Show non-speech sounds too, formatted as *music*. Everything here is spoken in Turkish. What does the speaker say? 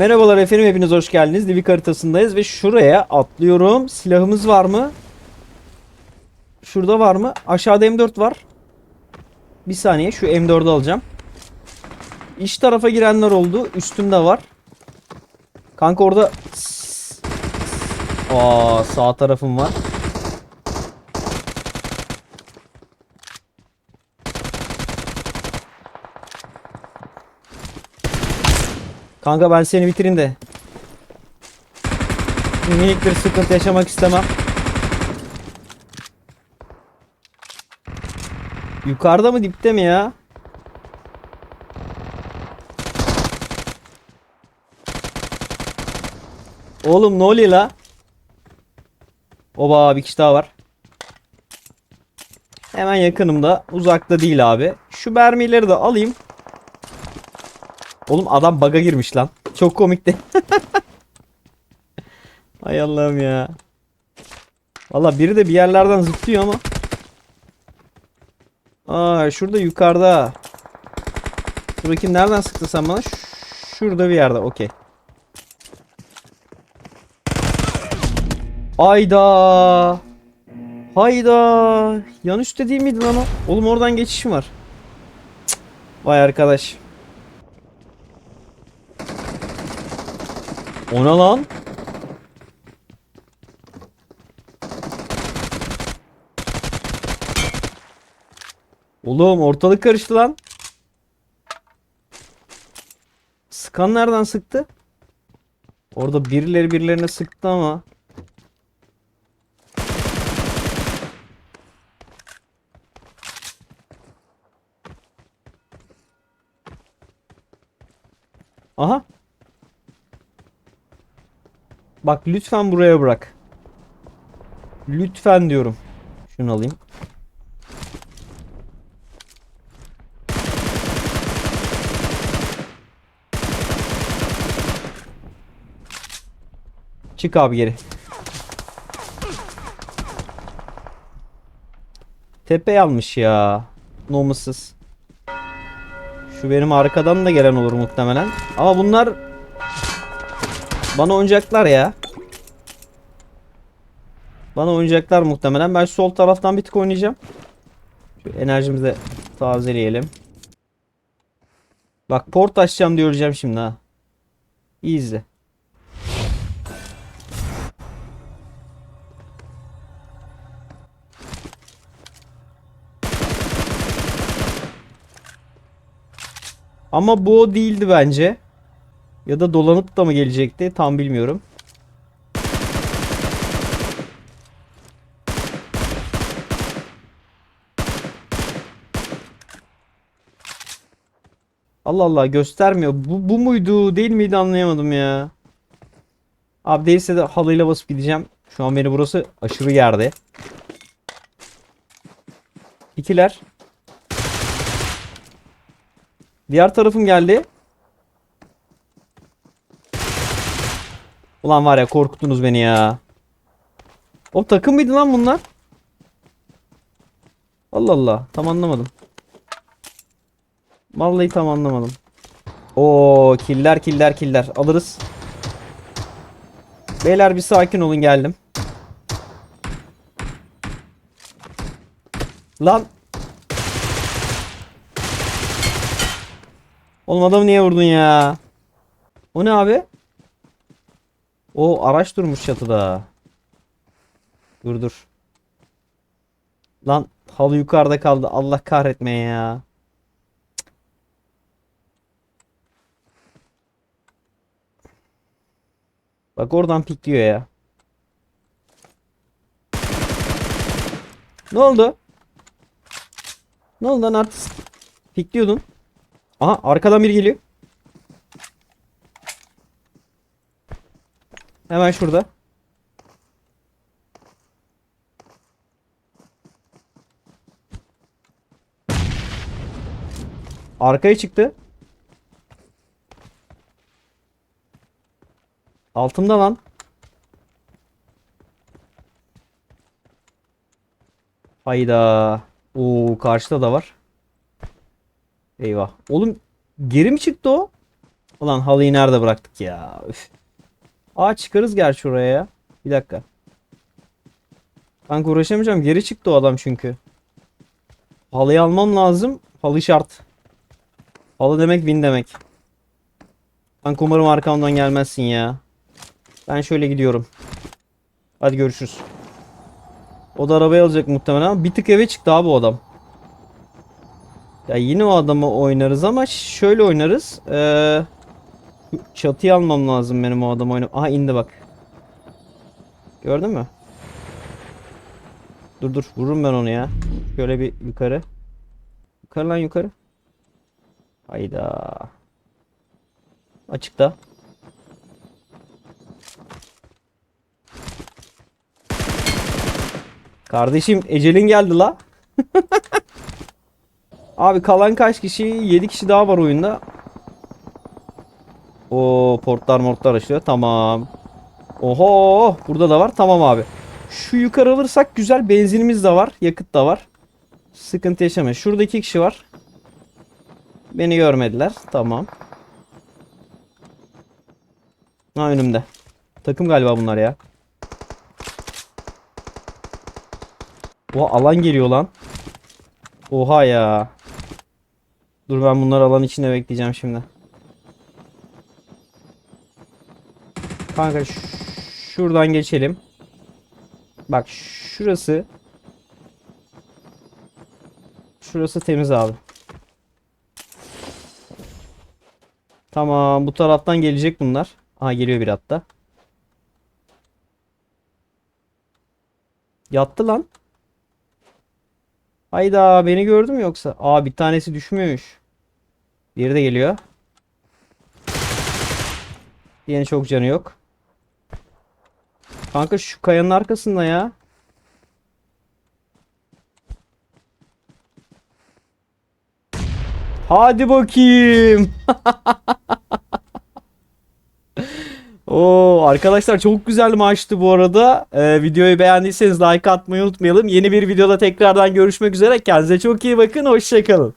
Merhabalar efendim hepiniz hoş geldiniz. Livik haritasındayız ve şuraya atlıyorum. Silahımız var mı? Şurada var mı? Aşağıda M4 var. Bir saniye şu M4'ü alacağım. İç tarafa girenler oldu. Üstümde var. Kanka orada Aa sağ tarafım var. Kanka ben seni bitireyim de. Minik bir sıkıntı yaşamak istemem. Yukarıda mı dipte mi ya? Oğlum ne oluyor la? Oba bir kişi daha var. Hemen yakınımda. Uzakta değil abi. Şu mermileri de alayım. Oğlum adam baga girmiş lan. Çok komikti. *laughs* Hay Allah'ım ya. Valla biri de bir yerlerden zıplıyor ama. Aa şurada yukarıda. Dur bakayım nereden sıktın sen bana? Şurada bir yerde. Okey. Ayda. Hayda. Yan üstte değil miydi lan o? Oğlum oradan geçiş var? Cık. Vay arkadaş. O ne lan? Oğlum ortalık karıştı lan. Sıkan nereden sıktı? Orada birileri birilerine sıktı ama. Aha. Bak lütfen buraya bırak. Lütfen diyorum. Şunu alayım. Çık abi geri. Tepe almış ya. Nomusuz. Şu benim arkadan da gelen olur muhtemelen. Ama bunlar bana oyuncaklar ya. Bana oyuncaklar muhtemelen. Ben sol taraftan bir tık oynayacağım. Şu enerjimizi de tazeleyelim. Bak port açacağım diye öleceğim şimdi ha. İyi. Ama bu o değildi bence. Ya da dolanıp da mı gelecekti tam bilmiyorum. Allah Allah göstermiyor. Bu, bu muydu değil miydi anlayamadım ya. Abi değilse de halıyla basıp gideceğim. Şu an beni burası aşırı yerde. İkiler. Diğer tarafım geldi. Ulan var ya korkuttunuz beni ya. O takım mıydı lan bunlar? Allah Allah tam anlamadım. Vallahi tam anlamadım. Oo killer killer killer alırız. Beyler bir sakin olun geldim. Lan. Oğlum adamı niye vurdun ya? O ne abi? O araç durmuş çatıda. Dur dur. Lan halı yukarıda kaldı. Allah kahretmeye ya. Bak oradan pikliyor ya. Ne oldu? Ne oldu lan artist? Pikliyordun. Aha arkadan biri geliyor. Hemen şurada. Arkaya çıktı. Altımda lan. Hayda. Oo karşıda da var. Eyvah. Oğlum geri mi çıktı o? Ulan halıyı nerede bıraktık ya? Üf. Aa çıkarız gerçi oraya ya. Bir dakika. Kanka uğraşamayacağım. Geri çıktı o adam çünkü. Halıyı almam lazım. Halı şart. Halı demek win demek. Kanka umarım arkamdan gelmezsin ya. Ben şöyle gidiyorum. Hadi görüşürüz. O da arabayı alacak muhtemelen bir tık eve çıktı abi o adam. Ya yine o adamı oynarız ama şöyle oynarız. Ee, şu çatıyı almam lazım benim o adamı oynam. Aha indi bak. Gördün mü? Dur dur vururum ben onu ya. Şöyle bir yukarı. Yukarı lan yukarı. Hayda. Açıkta. Kardeşim ecelin geldi la. *laughs* Abi kalan kaç kişi? 7 kişi daha var oyunda. O portlar mortlar açılıyor. Tamam. Oho burada da var. Tamam abi. Şu yukarı alırsak güzel benzinimiz de var. Yakıt da var. Sıkıntı yaşamayız. Şurada iki kişi var. Beni görmediler. Tamam. Ha önümde. Takım galiba bunlar ya. Oha alan geliyor lan. Oha ya. Dur ben bunları alan içinde bekleyeceğim şimdi. Kanka şuradan geçelim. Bak şurası. Şurası temiz abi. Tamam bu taraftan gelecek bunlar. Aha geliyor bir hatta. Yattı lan. Hayda beni gördü mü yoksa? Aa bir tanesi düşmüyormuş. Diğeri de geliyor. Diğerinin çok canı yok. Kanka şu kayanın arkasında ya. Hadi bakayım. *laughs* Oo arkadaşlar çok güzel maçtı bu arada. Ee, videoyu beğendiyseniz like atmayı unutmayalım. Yeni bir videoda tekrardan görüşmek üzere. Kendinize çok iyi bakın. Hoşçakalın.